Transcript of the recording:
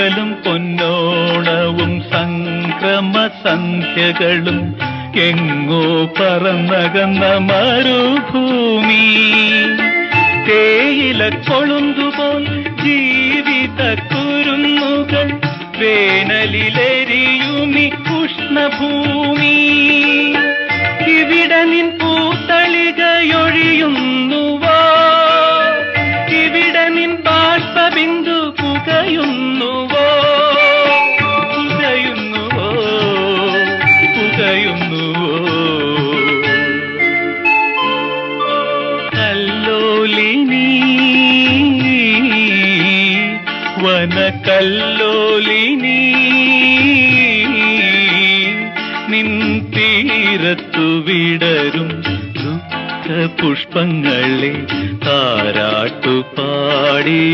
ും പൊന്നോണവും സംക്രമ സന്ധ്യകളും എങ്ങോ പറന്നകന്ന മരുഭൂമി. തേയില കൊളുന്തുപോൽ ജീവിത കുരുന്നുകൾ വേനലിലെരിയുമി ഉഷ്ണഭൂമി. കല്ലോലിനി വനകല്ലോലിനി നിൻ തീരത്തു വിടരും പുഷ്പങ്ങളെ താരാട്ടു പാടിയുറക്കൂ